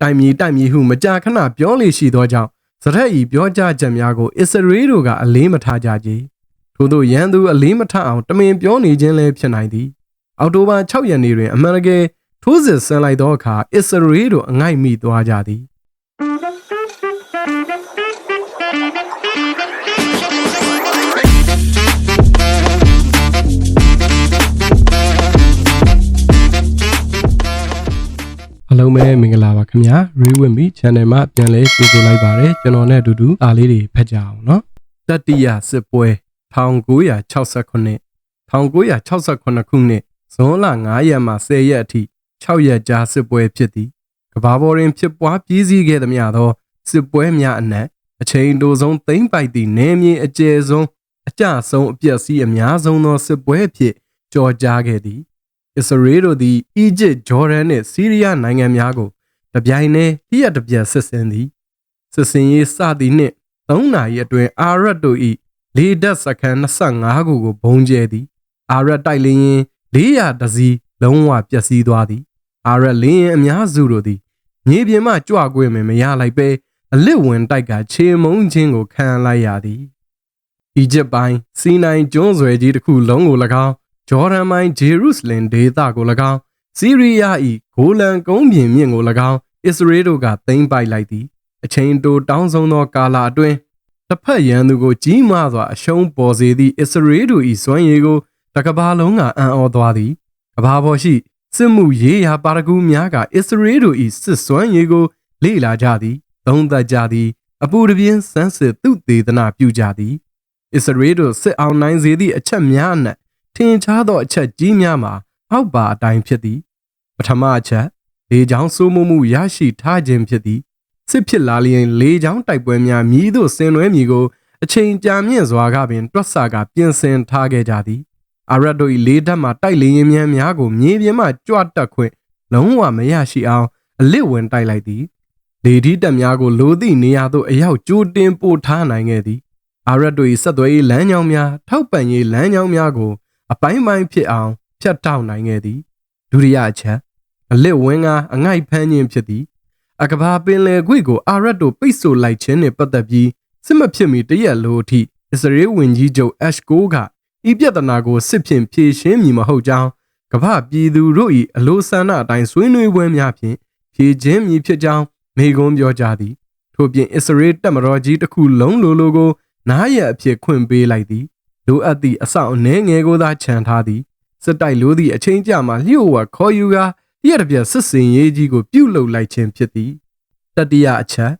တိုင်မီတိုင်မီဟုမကြာခဏပြောလေရှိသောကြောင့်စရက်ဤပြောကြားချက်များကိုအစ္စရေးတို့ကအလေးမထားကြကြ။ထို့သောရန်သူအလေးမထားအောင်တမင်ပြောနေခြင်းလည်းဖြစ်နိုင်သည်။အောက်တိုဘာ6ရက်နေ့တွင်အမေရိကန်ထိုးစစ်ဆင်လိုက်သောအခါအစ္စရေးတို့အငိုက်မိသွားကြသည်။ လုံးပဲမင်္ဂလာပါခင်ဗျာ Rewinby Channel မှာပြန်လဲကြိုဆိုလိုက်ပါတယ်ကျွန်တော်နဲ့အတူတူအားလေးတွေဖတ်ကြအောင်နော်တတိယစစ်ပွဲ1969 1969ခုနှစ်ဇွန်လ9ရက်မှ10ရက်အထိ6ရက်ကြာစစ်ပွဲဖြစ်သည်ကဘာပေါ်တွင်ဖြစ်ပွားပြီးစီးခဲ့သမျှသောစစ်ပွဲများအနက်အချိန်တိုဆုံးသိမ့်ပိုက်သည့်နေမြေအကျယ်ဆုံးအကြဆုံးအပျက်စီးအများဆုံးသောစစ်ပွဲအဖြစ်ကြော်ကြားခဲ့သည် အစ္စရေးတို့သည်အီဂျစ်ဂျော်ဒန်နှင့်ဆီးရီးယားနိုင်ငံများကိုတပြိုင်တည်းလျှက်တစ်ပြက်ဆက်ဆင်းသည်စစ်စင်ရေးစသည်နှင့်၃နာရီအတွင်းအာရတ်တို့၏လေတပ်စခန်း25ခုကိုဘုံကျဲသည်အာရတ်တိုက်လင်းရင်400တစီးလုံးဝပျက်စီးသွားသည်အာရတ်လင်းရင်အများစုတို့သည်မြေပြင်မှကြွကွေးမယ်မရလိုက်ပဲအလစ်ဝင်တိုက်ကခြေမုံချင်းကိုခံလိုက်ရသည်အီဂျစ်ပိုင်းစီနိုင်ကျွန်းဆွယ်ကြီးတစ်ခုလုံးကို၎င်း ဂျော်ဒန်ပိုင်းဂျေရုဆလင်ဒေသကို၎င်းစီးရီးယား၏ဂိုလန်ကုန်းပြင်မြင့်ကို၎င်းအစ္စရေးတို့ကသိမ်းပိုက်လိုက်သည်အချိန်တိုတောင်းဆုံးသောကာလအတွင်းတစ်ဖက်ရန်သူကိုကြီးမားစွာအရှုံးပေါ်စေသည့်အစ္စရေးတို့၏စွမ်းရည်ကိုတကဘာလုံးကအံ့ဩသွားသည်ကဘာပေါ်ရှိစစ်မှုရေးရာပါရဂူများကအစ္စရေးတို့၏စစ်စွမ်းရည်ကိုလေ့လာကြသည်သုံးသပ်ကြသည်အပူတပြင်းစမ်းစစ်သူသေသနာပြုကြသည်အစ္စရေးတို့စစ်အောင်နိုင်စေသည့်အချက်များအနက်ထ င်ရှားသောအချက်ကြီးများမှာအောက်ပါအတိုင်းဖြစ်သည် ပထမအချက်လေချောင်းစိုးမိုးမှုရရှိထားခြင်းဖြစ်သည်စစ်ဖြစ်လာလျင်လေချောင်းတိုက်ပွဲများမြည်သို့ဆင်နွှဲမည်ကိုအချိန်ကြာမြင့်စွာကပင်တွက်ဆကပြင်ဆင်ထားခဲ့ကြသည်အာရတ်တို့၏လေးဓာတ်မှတိုက်လေရင်များများကိုမြေပြင်မှကြွတက်ခွင့်လုံးဝမရရှိအောင်အလစ်ဝင်တိုက်လိုက်သည်လေဒီတက်များကိုလိုသည့်နေရာသို့အရောက်ကြိုတင်ပို့ထားနိုင်ခဲ့သည်အာရတ်တို့၏ဆက်သွယ်ရေးလမ်းကြောင်းများထောက်ပံ့ရေးလမ်းကြောင်းများကို အပိုင်းပိုင်းဖြစ်အောင်ဖြတ်တောက်နိုင်ခဲ့သည်ဒုတိယအချက်အလစ်ဝင်းကအငိုက်ဖမ်းခြင်းဖြစ်သည်အကဘာပင်လယ်ခွေကိုအာရတ်တို့ပိတ်ဆို့လိုက်ခြင်းနှင့်ပတ်သက်ပြီးစစ်မဖြစ်မီတရက်လိုအထိအစ္စရေးဝန်ကြီးချုပ်အက်ရှ်ကိုကဤပြဿနာကိုစစ်ဖြင့်ဖြေရှင်းမည်မဟုတ်ကြောင်းကမ္ဘာပြည်သူတို့၏အလိုဆန္ဒအတိုင်းဆွေးနွေးပွဲများဖြင့်ဖြေခြင်းမည်ဖြစ်ကြောင်းမေကွန်းပြောကြားသည်ထို့ပြင်အစ္စရေးတပ်မတော်ကြီးတစ်ခုလုံးလိုလိုကိုနားရအဖြစ်ခွင့်ပေးလိုက်သည် လိုအပ်သည့်အဆောက်အနှဲငယ်ကိုသာခြံထားသည်စစ်တိုက်လို့သည့်အချိန်ကြာမှလျှို့ဝှက်ခေါ်ယူကာရက်တစ်ပြက်စစ်စင်ရေးကြီးကိုပြုတ်လုလိုက်ခြင်းဖြစ်သည်တတိယအချက်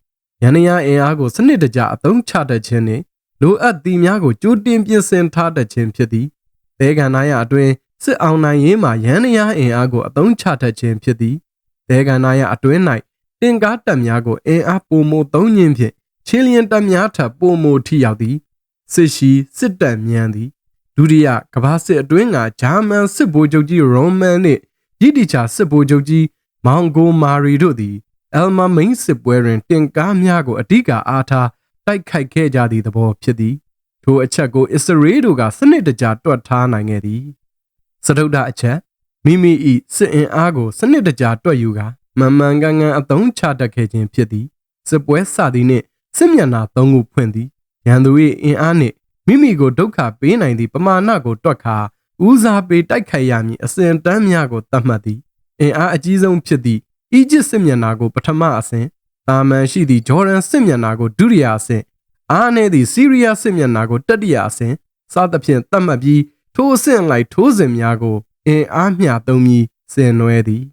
ရန်ရာအင်အားကိုစနစ်တကျအသုံးချတတ်ခြင်းနှင့်လိုအပ်သည်များကိုကြိုတင်ပြင်ဆင်ထားတတ်ခြင်းဖြစ်သည်ဘဲကန္နာရအတွင်းစစ်အောင်နိုင်ရေးမှာရန်ရာအင်အားကိုအသုံးချတတ်ခြင်းဖြစ်သည်ဘဲကန္နာရအတွင်း၌တင်ကားတပ်များကိုအင်အားပိုမိုသုံးခြင်းဖြင့်ချင်းလျင်တပ်များထပ်ပိုမိုထိရောက်သည် စစ်ရှိစစ်တပ်မြန်သည်ဒုတိယကမ္ဘာစစ်အတွင်းကဂျာမန်စစ်ဗိုလ်ချုပ်ကြီးရိုမန်နှင့်ယိတိချာစစ်ဗိုလ်ချုပ်ကြီးမောင်ဂိုမာရီတို့သည်အယ်မာမိန်စစ်ပွဲတွင်တင်ကားများကိုအဓိကအားထားတိုက်ခိုက်ခဲ့ကြသည့်သဘောဖြစ်သည်ထိုအချက်ကိုအစ္စရေးတို့ကစနစ်တကျတွက်ထားနိုင်ခဲ့သည်စတုဒ္ဒအချက်မိမိ၏စစ်အင်အားကိုစနစ်တကျတွက်ယူကာမန်မှန်ကန်ကန်အသုံးချတတ်ခဲ့ခြင်းဖြစ်သည်စစ်ပွဲစသည်နှင့်စစ်မျက်နှာသုံးခုဖွင့်သည် ရန်သူ၏အင်အားနှင့်မိမိကိုဒုက္ခပေးနိုင်သည့်ပမာဏကိုတွက်ခါဦးစားပေးတိုက်ခိုက်ရမည်အစဉ်တန်းများကိုသတ်မှတ်သည်အင်အားအကြီးဆုံးဖြစ်သည့်အီဂျစ်စစ်မျက်နှာကိုပထမအဆင့်တာမန်ရှိသည့်ဂျော်ဒန်စစ်မျက်နှာကိုဒုတိယအဆင့်အားနည်းသည့်ဆီးရီးယားစစ်မျက်နှာကိုတတိယအဆင့်စသဖြင့်သတ်မှတ်ပြီးထိုအဆင့်လိုက်ထိုးစဉ်များကိုအင်အားမျှသုံးပြီးဆင်နွှဲသည်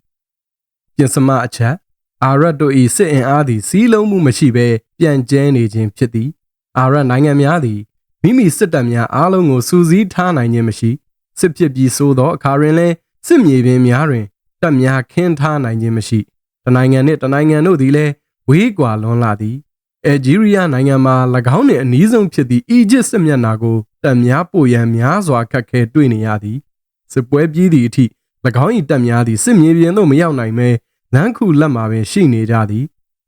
ပြင်စမအချက်အာရတ်တို့၏စစ်အင်အားသည်စီးလုံးမှုမရှိဘဲပြန့်ကျဲနေခြင်းဖြစ်သည် အာရတ်နိုင်ငံများသည်မိမိစစ်တပ်များအားလုံးကိုစူးစီးထားနိုင်ခြင်းမရှိစစ်ဖြစ်ပြီးဆိုသောအခါတွင်လည်းစစ်မြေပြင်များတွင်တပ်များခင်းထားနိုင်ခြင်းမရှိတနိုင်ငံနှင့်တနိုင်ငံတို့သည်လည်းဝေးကွာလွန်လာသည်အယ်ဂျီးရီးယားနိုင်ငံမှာ၎င်းနှင့်အနီးဆုံးဖြစ်သည့်အီဂျစ်စစ်မျက်နှာကိုတပ်များပို့ရန်များစွာခက်ခဲတွေ့နေရသည်စစ်ပွဲပြီးသည့်အထိ၎င်း၏တပ်များသည်စစ်မြေပြင်သို့မရောက်နိုင်မဲလမ်းခုလက်မှာပင်ရှိနေကြသည်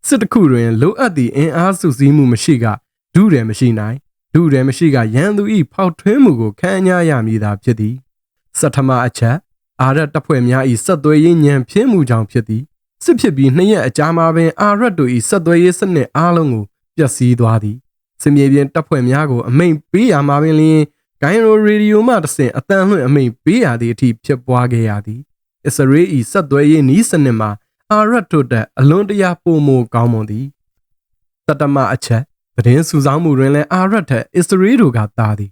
စစ်တစ်ခုတွင်လိုအပ်သည့်အင်အားစုစည်းမှုမရှိက ဒုတယ်မရှိနိုင်ဒုတယ်မရှိကရန်သူ၏ဖောက်ထွင်းမှုကိုခံရရမည်သာဖြစ်သည်စထမအချက်အာရတပ်ဖွဲ့များ၏ဆက်သွယ်ရေးညံပြင်းမှုကြောင့်ဖြစ်သည်စစ်ဖြစ်ပြီးနှစ်ရက်အကြာမှာပင်အာရတ်တို့၏ဆက်သွယ်ရေးစနစ်အားလုံးကိုပျက်စီးသွားသည်စစ်မြေပြင်တပ်ဖွဲ့များကိုအမိန့်ပေးရမှာပင်လျှင်ဂိုင်းရိုရေဒီယိုမှတဆင့်အတန်လွှင့်အမိန့်ပေးရသည့်အထိဖြစ်ပွားခဲ့ရသည်အစ္စရေး၏ဆက်သွယ်ရေးနီးစနစ်မှာအာရတ်တို့တဲ့အလွန်တရာပိုမိုကောင်းမွန်သည်တတမအချက် သတင်းစုဆောင်းမှုတွင်လည်းအာရတ်ထက်အစ္စရေးတို့ကတာသည်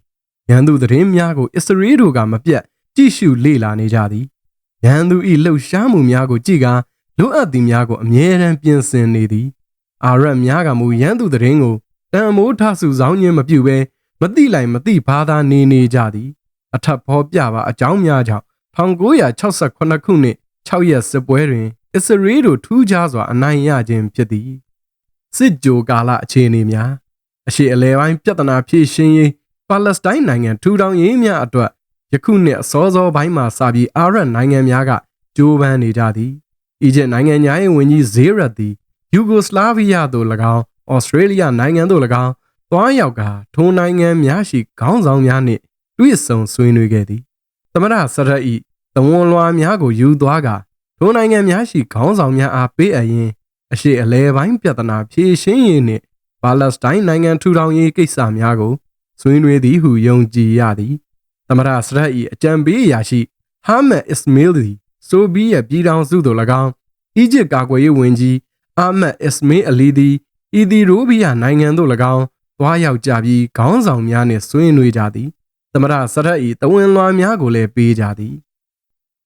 ရန်သူသတင်းများကိုအစ္စရေးတို့ကမပြတ်ကြည့်ရှုလေ့လာနေကြသည်ရန်သူ၏လှုပ်ရှားမှုများကိုကြည့်ကာလိုအပ်သည်များကိုအမြဲတမ်းပြင်ဆင်နေသည်အာရတ်များကမူရန်သူသတင်းကိုတန်မိုးထစုဆောင်းခြင်းမပြုဘဲမတိလိုက်မတိဘာသာနေနေကြသည်အထက်ဖော်ပြပါအကြောင်းများကြောင့်1968ခုနှစ်6ရက်စစ်ပွဲတွင်အစ္စရေးတို့ထူးခြားစွာအနိုင်ရခြင်းဖြစ်သည် စစ်ကြိုကာလအခြေအနေများအရှေ့အလဲပိုင်းပြဿနာဖြေရှင်းရေးပါလက်စတိုင်းနိုင်ငံထူထောင်ရေးများအတွက်ယခုနှစ်အစောစောပိုင်းမှာစပြီးအာရပ်နိုင်ငံများကကြိုးပမ်းနေကြသည်အီဂျစ်နိုင်ငံညာရေးဝန်ကြီးဇေးရက်သည်ယူဂိုစလာဗီးယားသို့၎င်းဩစတြေးလျနိုင်ငံသို့၎င်းသွားရောက်ကထိုနိုင်ငံများရှိခေါင်းဆောင်များနှင့်တွေ့ဆုံဆွေးနွေးခဲ့သည်သမရဆရက်ဤတဝန်လွာများကိုယူသွားကထိုနိုင်ငံများရှိခေါင်းဆောင်များအားပေးအပ်ရင်း အရှိအလဲပိုင်းပြဿနာဖြေရှင်းရေးနှင့်ပါလက်စတိုင်းနိုင်ငံထူထောင်ရေးကိစ္စများကိုဆွေးနွေးသည်ဟုယုံကြည်ရသည်သမရဆရက်ဤအကြံပေးအရာရှိဟာမက်အစ္စမေးလ်သည်ဆိုဗီယက်ပြည်ထောင်စုသို့၎င်းအီဂျစ်ကာကွယ်ရေးဝန်ကြီးအာမက်အစ္စမေးအလီသည်အီသီရိုးဘီးယားနိုင်ငံသို့၎င်းသွားရောက်ကြပြီးခေါင်းဆောင်များနှင့်ဆွေးနွေးကြသည်သမရဆရက်ဤတဝန်လွှာများကိုလည်းပေးကြသည်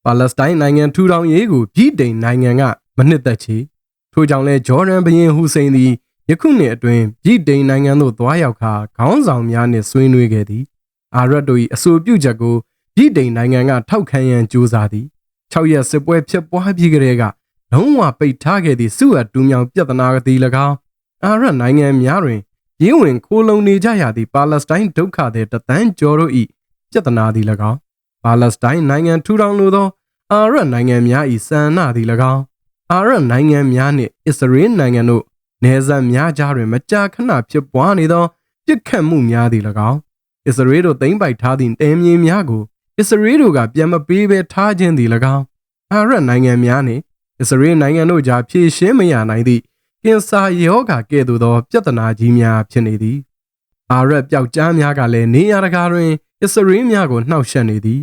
ပါလက်စတိုင်းနိုင်ငံထူထောင်ရေးကိုပြည်တိန်နိုင်ငံကမနှစ်သက်ချေ ထို့ကြောင့်လဲဂျော်ဒန်ဘရင်ဟူစိန်သည်ယခုနှစ်အတွင်းပြည်တိန်နိုင်ငံသို့သွားရောက်ခါခေါင်းဆောင်များနှင့်ဆွေးနွေးခဲ့သည်အာရတ်တို့၏အဆိုပြုချက်ကိုပြည်တိန်နိုင်ငံကထောက်ခံရန်ကြိုးစားသည်6ရက်စစ်ပွဲဖြစ်ပွားပြီးကတည်းကလုံးဝပိတ်ထားခဲ့သည့်စုအပ်တူးမြောင်ပြဿနာသည်၎င်းအာရတ်နိုင်ငံများတွင်ရင်းဝင်ခိုးလုံနေကြရသည့်ပါလက်စတိုင်းဒုက္ခသည်တသန်းကျော်တို့၏ပြဿနာသည်၎င်းပါလက်စတိုင်းနိုင်ငံထူထောင်လိုသောအာရတ်နိုင်ငံများ၏စံနာသည်၎င်း အာရတ်နိုင်ငံများနှင့်အစ္စရေးနိုင်ငံတို့နယ်စပ်များကြားတွင်မကြာခဏဖြစ်ပွားနေသောပြစ်ခတ်မှုများသည်၎င်းအစ္စရေးတို့သိမ်းပိုက်ထားသည့်တဲမြေများကိုအစ္စရေးတို့ကပြန်မပေးဘဲထားခြင်းသည်၎င်းအာရတ်နိုင်ငံများနှင့်အစ္စရေးနိုင်ငံတို့ကြားဖြည့်ရှင်းမရနိုင်သည့်ကင်ဆာယောဂါကဲ့သို့သောပြဿနာကြီးများဖြစ်နေသည်အာရတ်ပျောက်ကြားများကလည်းနေရတကာတွင်အစ္စရေးများကိုနှောက်ယှက်နေသည်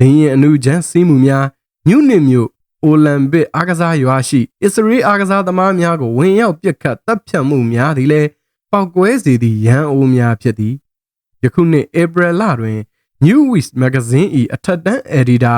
ဒင်းရင်အနုချမ်းစီးမှုများမြုနစ်မြို့ အိုလံပစ်အားကစားရွာရှိအစ္စရေးအားကစားသမားများကိုဝင်ရောက်ပစ်ခတ်တပ်ဖြတ်မှုများသည်လည်းပောက်ကွဲစေသည့်ရန်အိုးများဖြစ်သည်ယခုနှစ်ဧပြီလတွင် New Week Magazine ၏အထက်တန်းအယ်ဒီတာ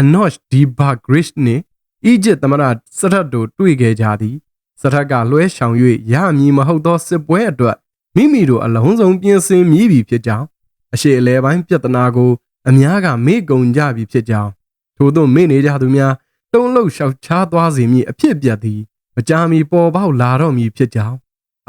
Anosh Dibagrish နှင့်အီဂျစ်သမ္မတစရတ်တို့တွေ့ခဲ့ကြသည်စရတ်ကလွှဲဆောင်၍ရမည်မဟုတ်သောစစ်ပွဲအတွက်မိမိတို့အလုံးစုံပြင်ဆင်မိပြီဖြစ်ကြောင်းအရှိအလဲပိုင်းပြဿနာကို အများကမေ့ကုန်ကြပြီဖြစ်ကြောင်းထို့သောမေ့နေကြသူများ တုံးလုံးလျှောက်ချားသွားစေမည်အဖြစ်ပြက်သည်မကြာမီပေါ်ပေါက်လာတော့မည်ဖြစ်ကြောင်း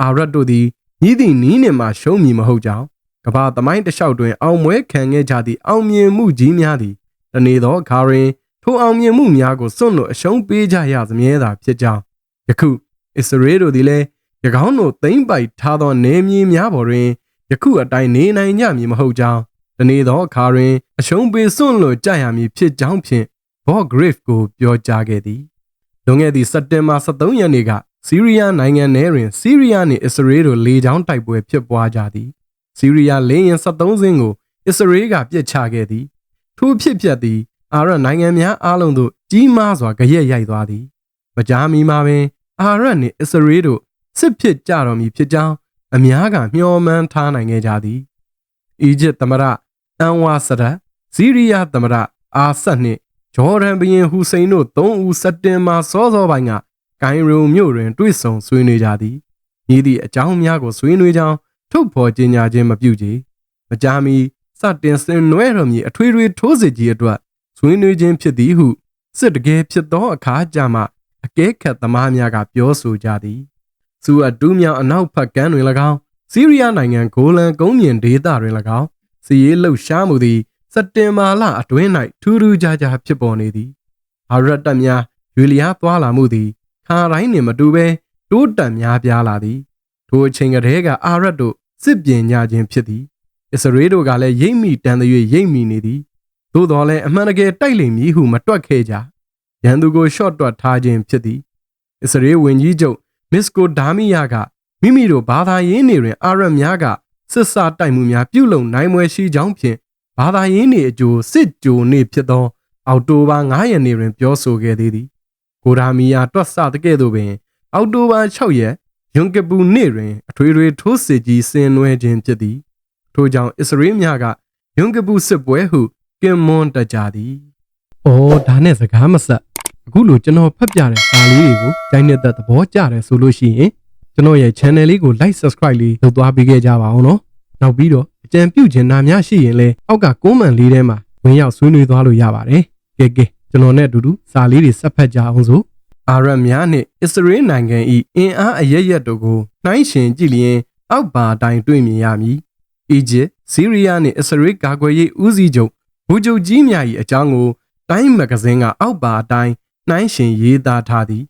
အာရတ်တို့သည်ညီးသည့်နီးနှင့်မှရှုံးမည်မဟုတ်ကြောင်းကဘာသမိုင်းတစ်လျှောက်တွင်အောင်မွဲခံခဲ့ကြသည့်အောင်မြင်မှုကြီးများသည်တနေ့သောအခါတွင်ထိုအောင်မြင်မှုများကိုစွန့်လွတ်အရှုံးပေးကြရသမြဲသာဖြစ်ကြောင်းယခုအစ္စရေးတို့သည်လည်း၎င်းတို့သိမ့်ပိုက်ထားသောနေမြေများပေါ်တွင်ယခုအတိုင်းနေနိုင်ကြမည်မဟုတ်ကြောင်းတနေ့သောအခါတွင်အရှုံးပေးစွန့်လွတ်ကြရမည်ဖြစ်ကြောင်းဖြင့် ဘော့ဂရစ်ကိုပြောကြားခဲ့သည်လွန်ခဲ့သည့်စက်တင်ဘာ23ရက်နေ့ကဆီးရီးယားနိုင်ငံထဲတွင်ဆီးရီးယားနှင့်အစ္စရေးတို့လေကြောင်းတိုက်ပွဲဖြစ်ပွားကြသည်ဆီးရီးယားလေယာဉ်73စင်းကိုအစ္စရေးကပြစ်ချခဲ့သည်ထိုဖြစ်ပျက်သည်အာရတ်နိုင်ငံများအားလုံးသို့ကြီးမားစွာကြရက်ရိုက်သွားသည်မကြာမီမှာပင်အာရတ်နှင့်အစ္စရေးတို့စစ်ဖြစ်ကြတော်မူဖြစ်ကြောင်းအများကမျှော်မှန်းထားနိုင်ခဲ့ကြသည်အီဂျစ်သမ္မတအန်ဝါဆဒတ်ဆီးရီးယားသမ္မတအာဆတ်နှင့် ဂျော်ဒန်ဘုရင်ဟူစိန်တို့၃ဦးစက်တင်ဘာစောစောပိုင်းကဂိုင်ရိုမြို့တွင်တွေ့ဆုံဆွေးနွေးကြသည်ဤသည့်အကြောင်းများကိုဆွေးနွေးကြောင်းထုတ်ဖော်ကြေညာခြင်းမပြုကြမကြာမီစတင်ဆင်နွဲတော်မူအထွေထွေထိုးစစ်ကြီးအတွက်ဆွေးနွေးခြင်းဖြစ်သည်ဟုစစ်တကယ်ဖြစ်သောအခါကြမှအကဲခတ်သမားများကပြောဆိုကြသည်စူအတူးမြောင်အနောက်ဘက်ကမ်းတွင်၎င်းစီးရီးယားနိုင်ငံဂိုလန်ကုန်းမြင့်ဒေသတွင်၎င်းစီရေးလှုပ်ရှားမှုသည် စက်တင်ဘာလအတွင်း၌ထူးထူးခြားခြားဖြစ်ပေါ်နေသည်အာရတ်တပ်များရွေလျားသွားလာမှုသည်ခါတိုင်းနှင့်မတူဘဲတိုးတက်များပြားလာသည်ထိုအချိန်ကတည်းကအာရတ်တို့စစ်ပြင်ကြခြင်းဖြစ်သည်အစ္စရေးတို့ကလည်းရိပ်မိတန်သွေရိပ်မိနေသည်သို့တော်လည်းအမှန်တကယ်တိုက်လိမ့်မည်ဟုမတွက်ခဲ့ကြရန်သူကိုရှော့တွတ်ထားခြင်းဖြစ်သည်အစ္စရေးဝန်ကြီးချုပ်မစ္စကိုဒါမီယာကမိမိတို့ဘာသာရေးနေတွင်အာရတ်များကစစ်စာတိုက်မှုများပြုလုပ်နိုင်မွယ်ရှိကြောင်းဖြင့် ဘာသာရေးနေအကျိုးစစ်ကြိုနေဖြစ်သော အောက်တိုဘာ9ရက်နေ့တွင်ပြောဆိုခဲ့သေးသည်ကိုဒါမီယာတွတ်ဆတဲ့ကဲ့သို့ပင် အောက်တိုဘာ6ရက်ယွန်ကပူနေ့တွင်အထွေထွေထိုးစစ်ကြီးဆင်နွှဲခြင်းဖြစ်သည်ထို့ကြောင့်အစ္စရေးများကယွန်ကပူစစ်ပွဲဟုကင်မွန်တကြသည်။အော်ဒါနဲ့စကားမဆက်အခုလိုကျွန်တော်ဖတ်ပြတဲ့စာလေးတွေကိုကြိုင်းနေတဲ့သဘောကျတယ်ဆိုလို့ရှိရင်ကျွန်တော်ရဲ့ channel လေးကို like subscribe လေးလုပ်သွားပေးခဲ့ကြပါအောင်နော်။နောက်ပြီးတော့ အကြံပြုချင်တာများရှိရင်လည်းအောက်က comment လေးထဲမှာဝင်ရောက်ဆွေးနွေးသွားလို့ရပါတယ်။ကဲကဲကျွန်တော်နဲ့အတူတူစာလေးတွေဆက်ဖတ်ကြအောင်စို့။အာရတ်များနှင့်အစ္စရေးနိုင်ငံ၏အင်အားအရရက်တို့ကိုနှိုင်းယှဉ်ကြည့်လျင်အောက်ပါအတိုင်းတွေ့မြင်ရမည်။အီဂျစ်၊ဆီးရီးယားနှင့်အစ္စရေးကာကွယ်ရေးဦးစီးချုပ်ဘူဂျုကြီးများ၏အကြောင်းကိုတိုင်းမဂဇင်းကအောက်ပါအတိုင်းနှိုင်းယှဉ်ရေးသားထားသည်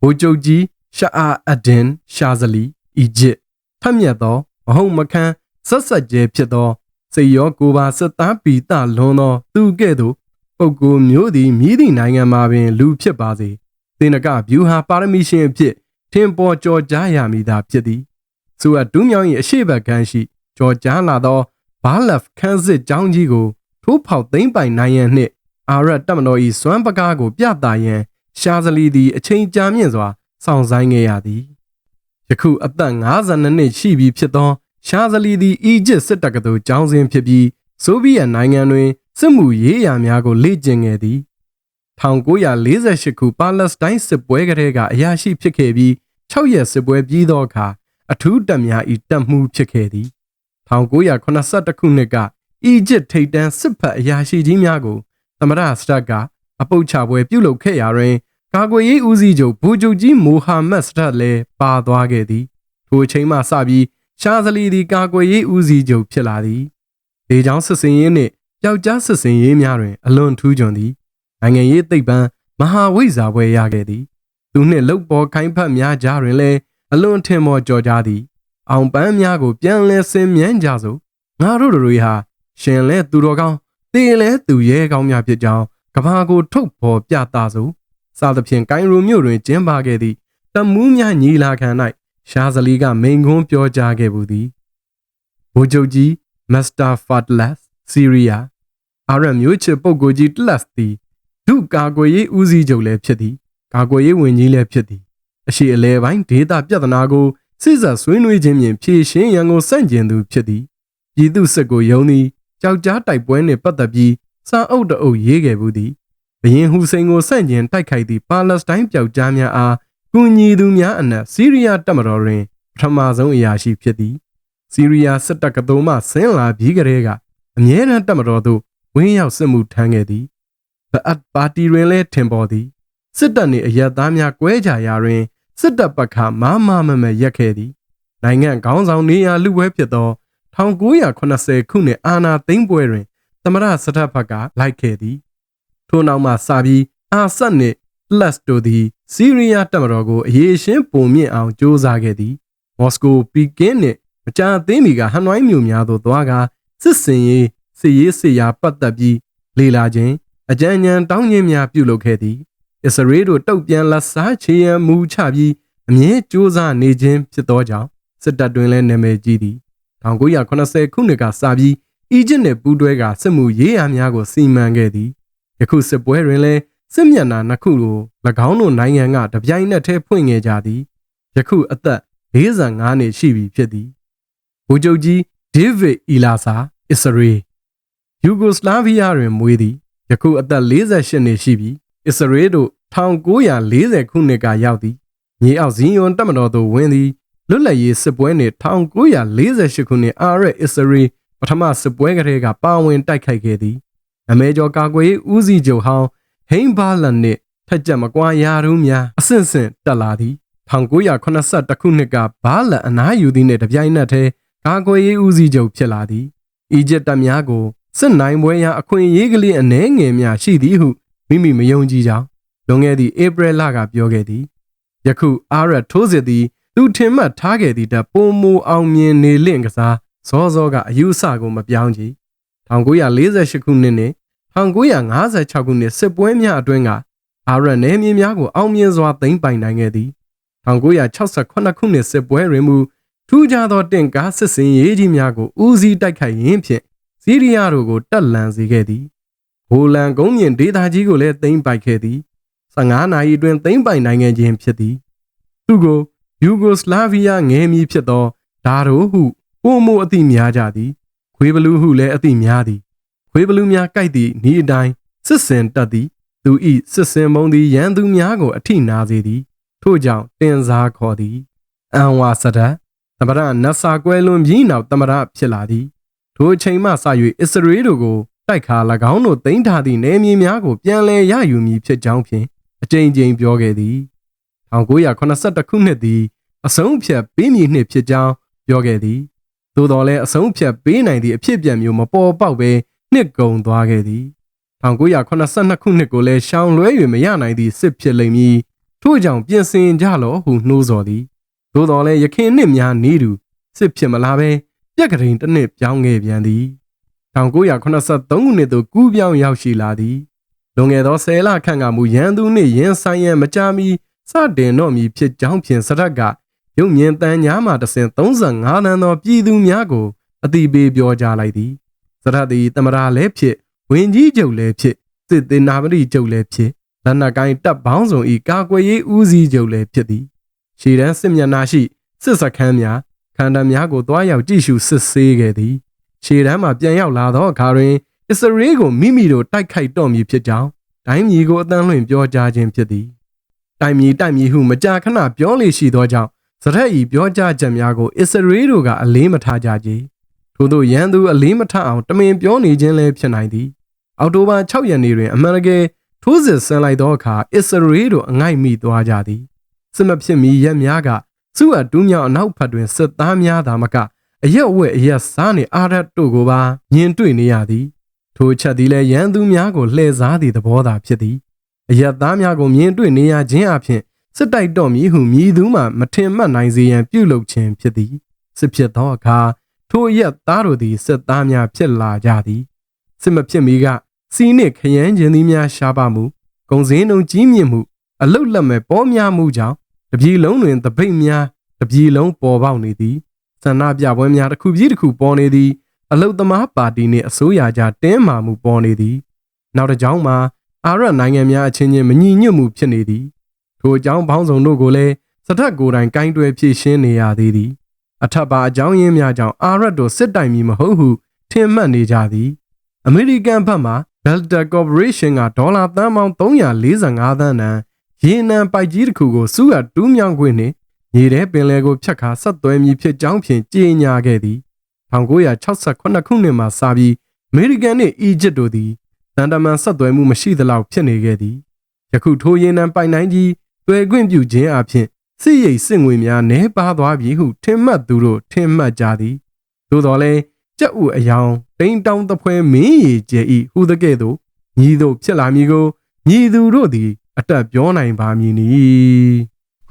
ဘူဂျုကြီးရှာအာအဒင်ရှာဇလီအီဂျစ်ဖတ်မြတ်သောမဟုတ်မခန်း ဆက်ဆက်ကျဲဖြစ်သောစိတ်ရောကိုယ်ပါစစ်သားပီတလွန်သောသူကဲ့သို့ပုဂ္ဂိုလ်မျိုးသည်မြည်သည့်နိုင်ငံမှာပင်လူဖြစ်ပါစေသေနကဗျူဟာပါရမီရှင်အဖြစ်ထင်ပေါ်ကြော်ကြားရမည်သာဖြစ်သည်ဆိုအပ်ဒူးမြောင်၏အရှိဘကန်းရှိကြော်ကြားလာသောဘာလဖ်ခန်းစစ်ကျောင်းကြီးကိုထိုးဖောက်သိမ့်ပိုင်နိုင်ရန်နှင့်အာရတ်တပ်မတော်၏စွမ်းပကားကိုပြသရန်ရှာဇလီသည်အချိန်ကြာမြင့်စွာစောင့်ဆိုင်ခဲ့ရသည်ယခုအသက်52နှစ်ရှိပြီဖြစ်သော ရှာဇလီသည်အီဂျစ်စစ်တပ်ကသို့ကျောင်းစဉ်ဖြစ်ပြီးဆိုဗီယက်နိုင်ငံတွင်စစ်မှုရေးရာများကိုလေ့ကျင့်ခဲ့သည်1948ခုပါလက်စတိုင်းစစ်ပွဲကလေးကအရာရှိဖြစ်ခဲ့ပြီး6ရက်စစ်ပွဲပြီးသောအခါအထူးတပ်များ၏တပ်မှုဖြစ်ခဲ့သည်1982ခုနှစ်ကအီဂျစ်ထိပ်တန်းစစ်ဖက်အရာရှိကြီးများကိုသမရစတတ်ကအပုတ်ချပွဲပြုလုပ်ခဲ့ရာတွင်ကာကွယ်ရေးဦးစီးချုပ်ဘူဂျူကြီးမိုဟာမက်စတတ်လည်းပါသွားခဲ့သည်ထိုအချိန်မှစပြီး ရှာဇလီသည်ကာကွယ်ရေးဦးစီးချုပ်ဖြစ်လာသည်ဒေချောင်းစစ်စင်ရေးနှင့်ပျောက်ကြားစစ်စင်ရေးများတွင်အလွန်ထူးချွန်သည်နိုင်ငံရေးသိပ္ပံမဟာဝိဇ္ဇာပွဲရခဲ့သည် သူနှင့်လုတ်ပေါ်ခိုင်းဖက်များကြားတွင်လည်းအလွန်ထင်ပေါ်ကြော်ကြားသည် အောင်ပန်းများကိုပြန်လဲဆင်းမြန်းကြစို့ငါတို့တို့ဟာရှင်လဲသူတော်ကောင်းတေလဲသူရဲကောင်းများဖြစ်ကြောင်းကဘာကိုထုတ်ဖော်ပြသစို့စသဖြင့်ကိုင်ရိုမြို့တွင်ကျင်းပခဲ့သည့်တမူးများညီလာခံ၌ ရှာဇလီကမိန်ခွန်းပြောကြားခဲ့ပူသည်ဗိုလ်ချုပ်ကြီးမစ္စတာဖတ်လက်ဆီးရီးယားအာရမျိုးချစ်ပုဂ္ဂိုလ်ကြီးတလက်စ်သည်ဒုကာကွယ်ရေးဦးစီးချုပ်လည်းဖြစ်သည်ကာကွယ်ရေးဝန်ကြီးလည်းဖြစ်သည်အရှိအလဲပိုင်းဒေတာပြဿနာကိုစစ်ဆက်ဆွေးနွေးခြင်းဖြင့်ဖြေရှင်းရန်ကိုစန့်ကျင်သူဖြစ်သည်ပြည်သူစစ်ကိုယုံသည်ကြောက်ကြားတိုက်ပွဲနှင့်ပတ်သက်ပြီးစာအုပ်တအုပ်ရေးခဲ့ဘူးသည်ဘရင်ဟူစိန်ကိုစန့်ကျင်တိုက်ခိုက်သည့်ပါလက်စတိုင်းပျောက်ကြားများအား ကူညီသူများအနက်ဆီးရီးယားတပ်မတော်တွင်ပထမဆုံးအရာရှိဖြစ်သည်ဆီးရီးယားစစ်တပ်ကတော်မှဆင်းလာပြီးကတည်းကအမြဲတမ်းတပ်မတော်သို့ဝင်းရောက်စစ်မှုထမ်းခဲ့သည်ဗအတ်ပါတီတွင်လည်းထင်ပေါ်သည်စစ်တပ်နှင့်အရက်သားများကွဲကြရာတွင်စစ်တပ်ပခါမာမမမရက်ခဲ့သည်နိုင်ငံခေါင်းဆောင်နေရာလူပွဲဖြစ်သော1980ခုနှစ်အာနာသိန်းပွဲတွင်သမရစထဖက်ကလိုက်ခဲ့သည်ထို့နောက်မှစပြီးအာဆတ်နှင့် Plus တို့သည်စီးရီးယားတပ်မတော်ကိုအရေးရှင်းပုံမြင့်အောင်ကြိုးစားခဲ့သည်မော်စကိုပီကင်းနှင့်မကြာသေးမီကဟနွိုင်းမြို့များသို့သွားကစစ်စင်ရေးစစ်ရေးစစ်ရာပတ်သက်ပြီးလေလာခြင်းအကြံဉာဏ်တောင်းခြင်းများပြုလုပ်ခဲ့သည်အစ္စရေးတို့တုတ်ပြန်လက်စားချေရန်မူချပြီးအမြင့်ကြိုးစားနေခြင်းဖြစ်သောကြောင့်စစ်တပ်တွင်လည်းနာမည်ကြီးသည်1980ခုနှစ်ကစပြီးအီဂျစ်နှင့်ပူးတွဲကစစ်မှုရေးရာများကိုစီမံခဲ့သည်ယခုစစ်ပွဲတွင်လည်း စစ်မျက်နှာနှစ်ခုကို၎င်းတို့နိုင်ငံကတပြိုင်နက်တည်းဖွင့်ခဲ့ကြသည်ယခုအသက်45နှစ်ရှိပြီဖြစ်သည်ဗိုလ်ချုပ်ကြီးဒေးဗစ်အီလာဆာအစ္စရေးယူဂိုစလာဗီးယားတွင်မွေးသည်ယခုအသက်48နှစ်ရှိပြီအစ္စရေးတို့1940ခုနှစ်ကရောက်သည်မြေအောက်ဇင်းယွန်တပ်မတော်သို့ဝင်သည်လွတ်လပ်ရေးစစ်ပွဲနှင့်1948ခုနှစ်အာရက်အစ္စရေးပထမစစ်ပွဲကလေးကပါဝင်တိုက်ခိုက်ခဲ့သည်အမေကျော်ကာကွယ်ရေးဦးစီးချုပ်ဟောင်း ဟိန်းဘာလန်နှင့်ထက်ကြက်မကွာရာထူးများအဆင့်ဆင့်တက်လာသည်1982ခုနှစ်ကဘာလန်အနားယူသည်နှင့်တပြိုင်နက်တည်းကာကွယ်ရေးဦးစီးချုပ်ဖြစ်လာသည်အီဂျစ်တပ်များကိုစစ်နိုင်ပွဲရာအခွင့်အရေးကလေးအနှဲငယ်များရှိသည်ဟုမိမိမယုံကြည်ကြောင်းလွန်ခဲ့သည့်ဧပြီလကပြောခဲ့သည်ယခုအာရတ်ထိုးစစ်သည်သူထင်မှတ်ထားခဲ့သည့်တပုံမူအောင်မြင်နေလင့်ကစားစောစောကအယူဆကိုမပြောင်းကြည့်1948ခုနှစ်နှင့် 1956ခုနှစ်စစ်ပွဲများအတွင်းကအာရနယ်မြေများကိုအောင်မြင်စွာသိမ်းပိုင်နိုင်ခဲ့သည်1968ခုနှစ်စစ်ပွဲတွင်မူထူးခြားသောတင့်ကားစစ်စင်ရေးကြီးများကိုဦးစီးတိုက်ခိုက်ရင်းဖြင့်စီးရီးယားတို့ကိုတက်လှန်စေခဲ့သည်ဂိုလန်ကုန်းမြင့်ဒေသကြီးကိုလည်းသိမ်းပိုက်ခဲ့သည်15နာရီအတွင်းသိမ်းပိုင်နိုင်ခဲ့ခြင်းဖြစ်သည်သူကိုယူဂိုစလာဗီးယားငယ်မည်ဖြစ်သောဒါရိုဟုပုံမှုအသည့်များကြသည်ခွေးဘလူးဟုလည်းအသည့်များသည် ခွေးဘလူးများကြိုက်သည့်ဤအတိုင်းစစ်စင်တက်သည်သူဤစစ်စင်မုံသည်ရန်သူများကိုအထိနာစေသည်ထို့ကြောင့်တင်စားခေါ်သည်အန်ဝါစဒတ်သမရနတ်စာကွဲလွန်ပြီးနောက်သမရဖြစ်လာသည်ထိုအချိန်မှစ၍အစ္စရေးတို့ကိုတိုက်ခါ၎င်းတို့သိမ်းထားသည့်နေမြေများကိုပြန်လည်ရယူမည်ဖြစ်ကြောင်းဖြင့်အကြိမ်ကြိမ်ပြောခဲ့သည်1982ခုနှစ်သည်အဆုံးဖြတ်ပေးမည်နှစ်ဖြစ်ကြောင်းပြောခဲ့သည်သို့တော်လည်းအဆုံးဖြတ်ပေးနိုင်သည့်အဖြစ်အပျက်မျိုးမပေါ်ပေါက်ဘဲ နှစ်ကုန်သွားခဲ့သည်1982ခုနှစ်ကိုလည်းရှောင်လွဲ၍မရနိုင်သည့်စစ်ဖြစ်လိမ့်မည်ထို့ကြောင့်ပြင်ဆင်ကြလောဟုနှိုးဆော်သည်သို့တော်လည်းရခင်နှစ်များနေတူစစ်ဖြစ်မလာဘဲပြက်ကရင်တစ်နှစ်ပြောင်းခဲ့ပြန်သည်1983ခုနှစ်သို့ကူးပြောင်းရောက်ရှိလာသည်လွန်ခဲ့သော10လခန့်ကမူရန်သူနှင့်ရင်ဆိုင်ရန်မကြာမီစတင်တော့မည်ဖြစ်ကြောင်းဖြင့်စရက်ကရုပ်မြင်တန်ညာမှတဆင်35တန်းသောပြည်သူများကိုအတိပေးပြောကြားလိုက်သည် စရက်သည်တမရာလည်းဖြစ်ဝင်ကြီးချုပ်လည်းဖြစ်စစ်သေးနာပတိချုပ်လည်းဖြစ်လက်နက်ကိုင်းတပ်ပေါင်းစုံ၏ကာကွယ်ရေးဦးစီးချုပ်လည်းဖြစ်သည်ရှီရန်စစ်မျက်နှာရှိစစ်စခန်းများခန္ဓာများကိုတွားရောက်ကြည့်ရှုစစ်ဆေးခဲ့သည်ရှေ့တန်းမှပြန်ရောက်လာသောအခါတွင်အစ္စရေးကိုမိမိတို့တိုက်ခိုက်တော့မည်ဖြစ်ကြောင်းတိုင်းပြည်ကိုအသံလွှင့်ပြောကြားခြင်းဖြစ်သည်တိုင်းပြည်တိုက်ပြည်ဟုမကြာခဏပြောလေရှိသောကြောင့်စရက်ဤပြောကြားချက်များကိုအစ္စရေးတို့ကအလေးမထားကြကြ ထို့သောရန်သူအလေးမထားအောင်တမင်ပြောနေခြင်းလည်းဖြစ်နိုင်သည်အောက်တိုဘာ6ရက်နေ့တွင်အမေရိကန်ထိုးစစ်ဆင်လိုက်သောအခါအစ္စရေးတို့အငိုက်မိသွားကြသည်စစ်မဖြစ်မီရက်များကစုအပ်တူးမြောင်အနောက်ဘက်တွင်စစ်သားများသာမကအရက်ဝဲအရက်စားနေအာရတ်တို့ကိုပါမြင်တွေ့နေရသည်ထိုချက်သည်လည်းရန်သူများကိုလှည့်စားသည့်သဘောသာဖြစ်သည်အရက်သားများကိုမြင်တွေ့နေရခြင်းအပြင်စစ်တိုက်တော့မည်ဟုမြည်သူမှမထင်မှတ်နိုင်စေရန်ပြုလုပ်ခြင်းဖြစ်သည်စစ်ဖြစ်သောအခါ ထိုအရက်သားတို့သည်စစ်သားများဖြစ်လာကြသည်စစ်မဖြစ်မီကစီးနှင့်ခရမ်းခြင်းသည်များရှားပါမှုဂုံစင်းနှုံကြီးမြင့်မှုအလုတ်လက်မဲ့ပေါ်များမှုကြောင့်တပြည်လုံးတွင်တပိတ်များတပြည်လုံးပေါ်ပေါက်နေသည်ဆန္ဒပြပွဲများတစ်ခုပြီးတစ်ခုပေါ်နေသည်အလုတ်သမားပါတီနှင့်အစိုးရကြားတင်းမာမှုပေါ်နေသည်နောက်တစ်ကြောင်းမှာအာရနိုင်ငံများအချင်းချင်းမညီညွတ်မှုဖြစ်နေသည်ထိုအကြောင်းဘောင်းဆောင်တို့ကိုလည်းစထက်ကိုယ်တိုင်ကင်တွယ်ဖြည့်ရှင်းနေရသေးသည် အထက်ပါအကြောင်းရင်းများကြောင့်အာရတ်တို့စစ်တိုင်မီမဟုတ်ဟုထင်မှတ်နေကြသည်အမေရိကန်ဘက်မှ Delta Corporation ကဒေါ်လာသန်းပေါင်း345သန်းတန်ရေနံပိုက်ကြီးတစ်ခုကိုစူးရတူးမြောင်းခွင့်နှင့်မြေထဲပင်လယ်ကိုဖြတ်ခါဆက်သွဲမည်ဖြစ်ကြောင်းဖြင့်ကြေညာခဲ့သည်1968ခုနှစ်မှစပြီးအမေရိကန်နှင့်အီဂျစ်တို့သည်တန်တမန်ဆက်သွဲမှုမရှိသလောက်ဖြစ်နေခဲ့သည်ယခုထိုရေနံပိုင်နိုင်ကြီးတွေ့ခွင့်ပြုခြင်းအပြင် စစ်ရိပ်စစ်ငွေများနှဲပါသွားပြီဟုထင်မှတ်သူတို့ထင်မှတ်ကြသည်သို့တော်လည်းကြက်ဥအယောင်တိန်တောင်တပွဲမင်းရီကျဲဤဟူသကဲ့သို့ညီတို့ဖြစ်လာမည်ကိုညီသူတို့သည် အတက်ပြောနိုင်ပါမည်နီ